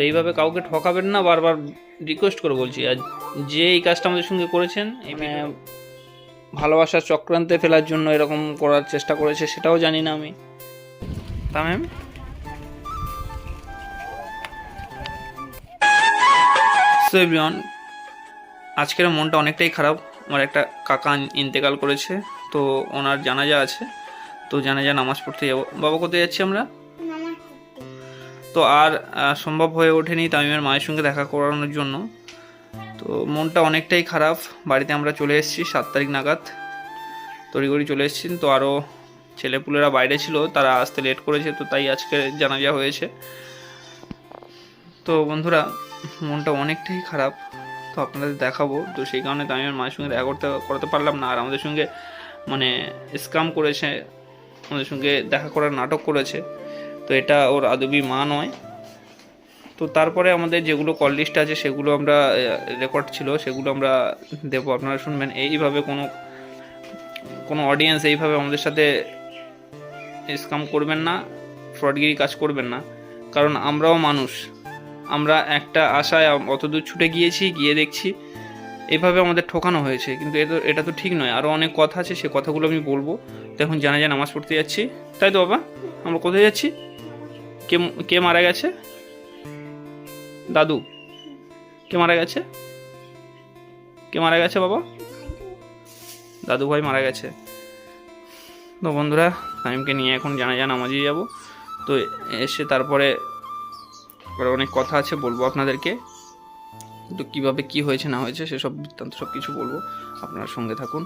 তো এইভাবে কাউকে ঠকাবেন না বারবার রিকোয়েস্ট করে বলছি। আর যে এই কাজটা আমাদের সঙ্গে করেছেন মানে ভালোবাসার চক্রান্তে ফেলার জন্য এরকম করার চেষ্টা করেছে সেটাও জানি না আমি। তামিম সো এভরিওয়ান আজকের মনটা অনেকটাই খারাপ। আমার একটা কাকা ইন্তেকাল করেছে তো ওনার জানাজা আছে তো জানাজা নামাজ পড়তে যাব। বাবা কোথায় যাচ্ছি আমরা? তো আর সম্ভব হয়ে ওঠেনি তামিমের মায়ের সঙ্গে দেখা করানোর জন্য। তো মনটা অনেকটাই খারাপ। বাড়িতে আমরা চলে এসেছি সাত তারিখ নাগাদ। তড়িঘড়ি চলে এসেছি। তো আরও ছেলেপুলেরা বাইরে ছিল, তারা আসতে লেট করেছে, তো তাই আজকে জানাজা হয়েছে। তো বন্ধুরা, মনটা অনেকটাই খারাপ। তো আপনাদের দেখাবো। তো সেই কারণে তামিমের মায়ের সঙ্গে দেখা করতে, করাতে পারলাম না। আর আমাদের সঙ্গে মানে স্কাম করেছে, আমাদের সঙ্গে দেখা করার নাটক করেছে। তো এটা ওর আদবি মা নয়। তো তারপরে আমাদের যেগুলো কল লিস্ট আছে, সেগুলো আমরা রেকর্ড ছিল, সেগুলো আমরা দেবো আপনারা শুনবেন। এইভাবে কোনো কোনো অডিয়েন্স এইভাবে আমাদের সাথে স্কাম করবেন না ফ্রডগিরি কাজ করবেন না। কারণ আমরাও মানুষ। আমরা একটা আশায় অত দূর ছুটে গিয়েছি, গিয়ে দেখছি, এইভাবে আমাদের ঠকানো হয়েছে। কিন্তু এটা এটা তো ঠিক নয়। আরও অনেক কথা আছে, সে কথাগুলো আমি বলব। তো এখন জানা যায় নামাজ পড়তে যাচ্ছি। তাই তো বাবা? আমরা কোথায় যাচ্ছি? কে কে মারা গেছে? দাদু। কে মারা গেছে? কে মারা গেছে বাবা? দাদু ভাই মারা গেছে। তো বন্ধুরা টাইমকে নিয়ে এখন জানা যায় নামাজে যাব। তো এসে তারপরে অনেক কথা আছে বলব আপনাদেরকে। তো কীভাবে কি হয়েছে, না হয়েছে, সেসব বৃত্তান্ত সব কিছু বলব। আপনারা সঙ্গে থাকুন।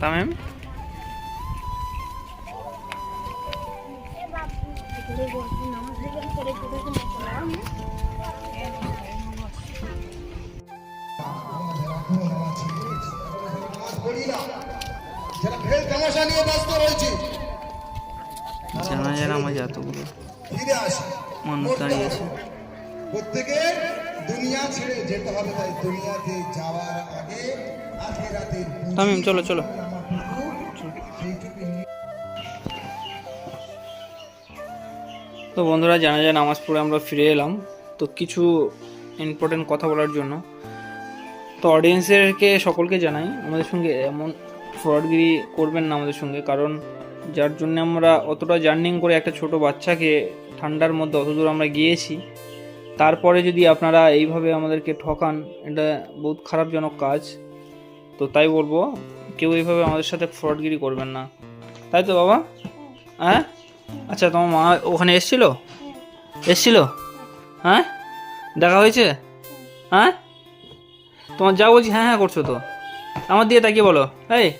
তামিম? জানা যায় নামাজ এতগুলো ফিরে আসে। মানুষ দাঁড়িয়ে আছে। প্রত্যেকে দুনিয়া ছেড়ে যেতে হবে তাই দুনিয়াতে যাওয়ার আগে তামিম চলো চলো। তো বন্ধুরা জানা যায় নামাজ পড়ে আমরা ফিরে এলাম। তো কিছু ইম্পর্টেন্ট কথা বলার জন্য। তো অডিয়েন্সেরকে সকলকে জানাই আমাদের সঙ্গে এমন ফ্রডগিরি করবেন না আমাদের সঙ্গে কারণ যার জন্য আমরা অতটা জার্নিং করে একটা ছোট বাচ্চাকে ঠান্ডার মধ্যে অত দূর আমরা গিয়েছি। তারপরে যদি আপনারা এইভাবে আমাদেরকে ঠকান, এটা বহুত খারাপজনক কাজ। তো তাই বলব, কেউ এইভাবে আমাদের সাথে ফ্রডগিরি করবেন না। তাই তো বাবা? হ্যাঁ? আচ্ছা তোমার মা ওখানে এসছিল? এসছিল? হ্যাঁ? দেখা হয়েছে? হ্যাঁ? তোমার যা বলছি হ্যাঁ হ্যাঁ করছ তো। আমার দিয়ে তাকিয়ে বলো। এই,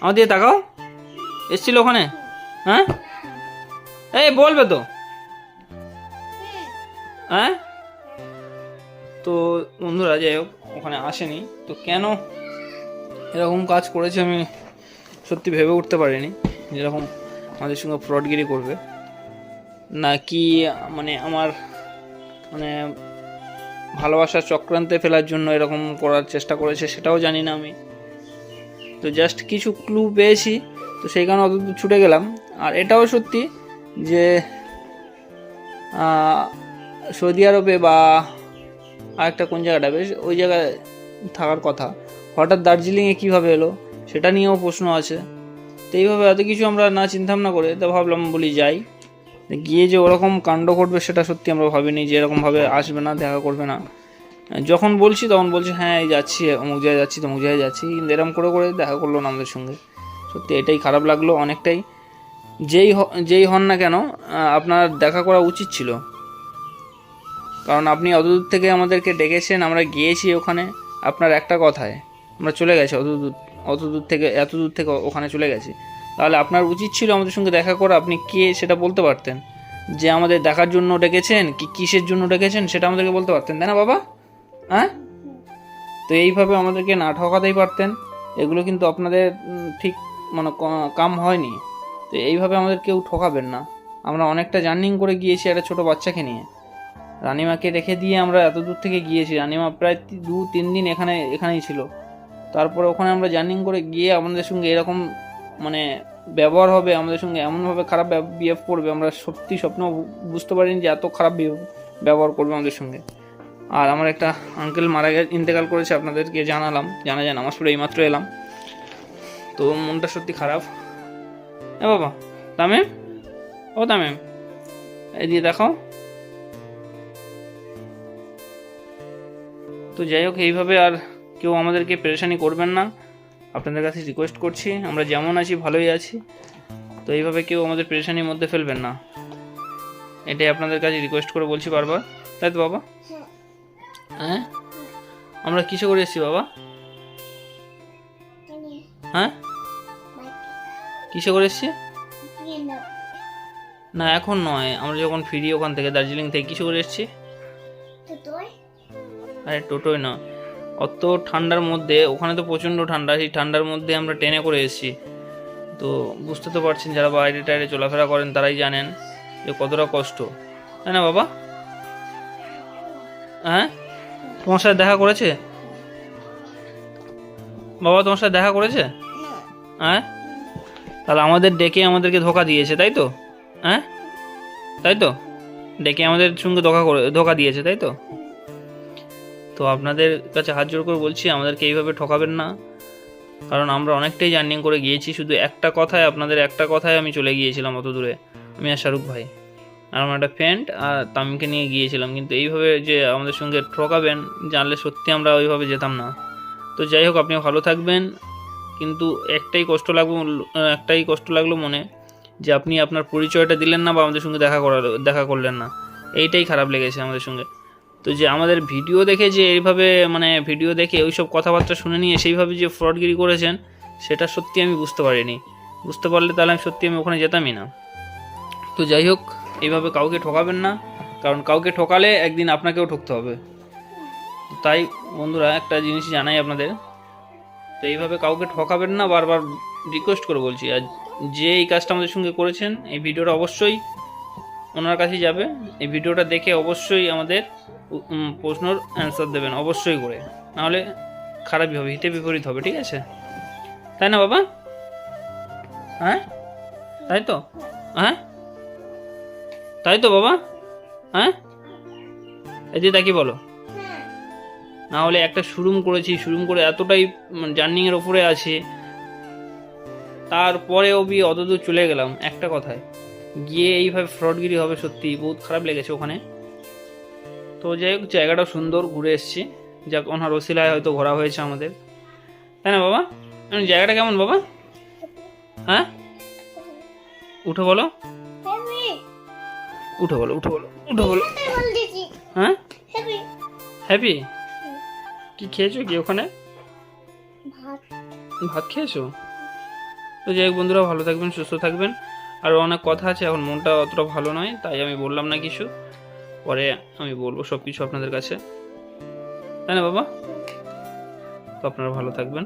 আমার দিয়ে তাকাও। এসছিল ওখানে? হ্যাঁ? এই, বলবে তো। হ্যাঁ? তো বন্ধুরা যাই হোক ওখানে আসেনি। তো কেন এরকম কাজ করেছে আমি সত্যি ভেবে উঠতে পারিনি, যেরকম আমাদের সঙ্গে ফ্রডগিরি করবে। না কি মানে আমার মানে ভালোবাসার চক্রান্তে ফেলার জন্য এরকম করার চেষ্টা করেছে, সেটাও জানি না আমি। তো জাস্ট কিছু ক্লু পেয়েছি, তো সেই কারণে অত ছুটে গেলাম। আর এটাও সত্যি যে সৌদি আরবে বা আরেকটা কোন জায়গাটা, বেশ ওই জায়গায় থাকার কথা। হঠাৎ দার্জিলিংয়ে কীভাবে এলো, সেটা নিয়েও প্রশ্ন আছে। তো এইভাবে এত কিছু আমরা না চিন্তা ভাবনা করে, তো ভাবলাম বলি যাই। গিয়ে যে ওরকম কাণ্ড ঘটবে, সেটা সত্যি আমরা ভাবিনি যে এরকমভাবে আসবে না, দেখা করবে না। যখন বলছি তখন বলছি হ্যাঁ এই যাচ্ছি, অমুক জায়গায় যাচ্ছি, তমুক জায়গায় যাচ্ছি। কিন্তু এরকম করে করে দেখা করল না আমাদের সঙ্গে। সত্যি এটাই খারাপ লাগল অনেকটাই। যেই যেই হন না কেন আপনার দেখা করা উচিত ছিল। কারণ আপনি অত দূর থেকে আমাদেরকে ডেকেছেন, আমরা গিয়েছি ওখানে। আপনার একটা কথায়, আমরা চলে গেছি অত দূর অত দূর থেকে, এত দূর থেকে ওখানে চলে গেছি। তাহলে আপনার উচিত ছিল আমাদের সঙ্গে দেখা করা, আপনি কে সেটা বলতে পারতেন? যে আমাদের দেখার জন্য ডেকেছেন, কি কিসের জন্য ডেকেছেন, সেটা আমাদেরকে বলতে পারতেন, তাই না বাবা? হ্যাঁ? তো এইভাবে আমাদেরকে না ঠকাতেই পারতেন। এগুলো কিন্তু আপনাদের ঠিক মানে কাম হয়নি। তো এইভাবে আমাদের কেউ ঠকাবেন না। আমরা অনেকটা জার্নিং করে গিয়েছি একটা ছোট বাচ্চাকে নিয়ে। রানিমাকে রেখে দিয়ে আমরা এত দূর থেকে গিয়েছি। রানিমা প্রায় দু, তিন দিন এখানে, এখানেই ছিল। তারপরে ওখানে আমরা জার্নিং করে গিয়ে আমাদের সঙ্গে এরকম মানে ব্যবহার হবে, আমাদের সঙ্গে এমনভাবে খারাপ বিহেভ করবে, আমরা সত্যি স্বপ্ন বুঝতে পারিনি যে এত খারাপ ব্যবহার করবে আমাদের সঙ্গে। আর আমার একটা আঙ্কেল মারা গেছে, ইন্তেকাল করেছে আপনাদেরকে জানালাম, জানা যায় নামাজ পড়ে এইমাত্র এলাম। তো মনটা সত্যি খারাপ। এ বাবা, তামিম? ও তামিম, এই দিয়ে দেখাও তো যাই হোক, এইভাবে আর কেউ আমাদেরকে পেরেশানি করবেন না। আপনাদের কাছে রিকোয়েস্ট করছি, আমরা যেমন আছি, ভালোই আছি। তো এইভাবে কেউ আমাদের পেরেশানির মধ্যে ফেলবেন না। এটাই আপনাদের কাছে রিকোয়েস্ট করে বলছি বারবার। তাই তো বাবা? হ্যাঁ? আমরা কিসে করে এসেছি বাবা? হ্যাঁ? কিসে করে এসেছি? না, এখন নয়। আমরা যখন ফিরি ওখান থেকে দার্জিলিং থেকে, কিসে করে এসেছি? আরে টোটোই না। অত ঠান্ডার মধ্যে, ওখানে তো প্রচণ্ড ঠান্ডা, সেই ঠান্ডার মধ্যে আমরা ট্রেনে করে এসেছি। তো বুঝতে তো পারছেন, যারা বাইরে টাইরে চলাফেরা করেন, তারাই জানেন যে কতটা কষ্ট। তাই না বাবা? হ্যাঁ? তোমার সাথে দেখা করেছে? বাবা, তোমার সাথে দেখা করেছে? হ্যাঁ? তাহলে আমাদের ডেকে আমাদেরকে ধোকা দিয়েছে, তাই তো? হ্যাঁ? তাই তো? ডেকে আমাদের সঙ্গে ধোকা করে, ধোকা দিয়েছে, তাই তো? তো আপনাদের কাছে হাত জোর করে বলছি, আমাদেরকে এইভাবে ঠকাবেন না। কারণ আমরা অনেকটাই জার্নিং করে গিয়েছি, শুধু একটা কথায়, আপনাদের একটা কথায় আমি চলে গিয়েছিলাম অত দূরে, আমি আর শাহরুখ ভাই। আর আমার একটা ফ্রেন্ড আর তামিমকে নিয়ে গিয়েছিলাম, কিন্তু এইভাবে যে আমাদের সঙ্গে ঠকাবেন, জানলে সত্যি আমরা ওইভাবে যেতাম না। তো যাই হোক আপনি ভালো থাকবেন, কিন্তু একটাই কষ্ট লাগবে, একটাই কষ্ট লাগল মনে, যে আপনি আপনার পরিচয়টা দিলেন না বা আমাদের সঙ্গে দেখা করা দেখা করলেন না। এইটাই খারাপ লেগেছে আমাদের সঙ্গে। তো যে আমাদের ভিডিও দেখে যে এইভাবে মানে ভিডিও দেখে ওইসব কথাবার্তা শুনে নিয়ে সেইভাবে যে ফ্রডগিরি করেছেন, সেটা সত্যি আমি বুঝতে পারিনি। বুঝতে পারলে তাহলে আমি সত্যি আমি ওখানে যেতামই না। তো যাই হোক, এইভাবে কাউকে ঠকাবেন না, কারণ কাউকে ঠকালে একদিন আপনাকেও ঠকতে হবে। তাই বন্ধুরা, একটা জিনিস জানাই আপনাদের। তো এইভাবে কাউকে ঠকাবেন না, বারবার রিকোয়েস্ট করে বলছি। আর যে এই কাজটা আমাদের সঙ্গে করেছেন, এই ভিডিওটা অবশ্যই ওনার কাছেই যাবে। এই ভিডিওটা দেখে অবশ্যই আমাদের প্রশ্নর অ্যান্সার দেবেন, অবশ্যই করে। নাহলে খারাপই হবে, হিতে বিপরীত হবে, ঠিক আছে? তাই না, বাবা? হ্যাঁ? তাই তো? হ্যাঁ? তাই তো, বাবা? হ্যাঁ? এদি তা কি বলো। না হলে একটা শুরুম করেছি শুরুম করে এতটাই জার্নিংয়ের ওপরে আছে। তারপরে অবধি অতদূর চলে গেলাম, একটা কথায়। গিয়ে এইভাবে ফ্রডগিরি হবে সত্যি বহুত খারাপ লেগেছে ওখানে। তো যাই হোক, জায়গাটা সুন্দর, ঘুরে এসেছি। যাক, ওনার ওসিলায় হয়তো ঘোরা হয়েছে আমাদের। তাই না, বাবা? জায়গাটা কেমন, বাবা? হ্যাঁ? উঠে বলো। উঠে বলো উঠে বলো উঠে বলো। হ্যাঁ? হ্যাপি কি খেয়েছো কি ওখানে? ভাত খেয়েছো? তো যাই বন্ধুরা, ভালো থাকবেন, সুস্থ থাকবেন। আর অনেক কথা আছে, এখন মনটা অতটা ভালো নয়, তাই আমি বললাম না কিছু। পরে আমি বলব সব কিছু আপনাদের কাছে। তাই না বাবা? তো আপনারা ভালো থাকবেন।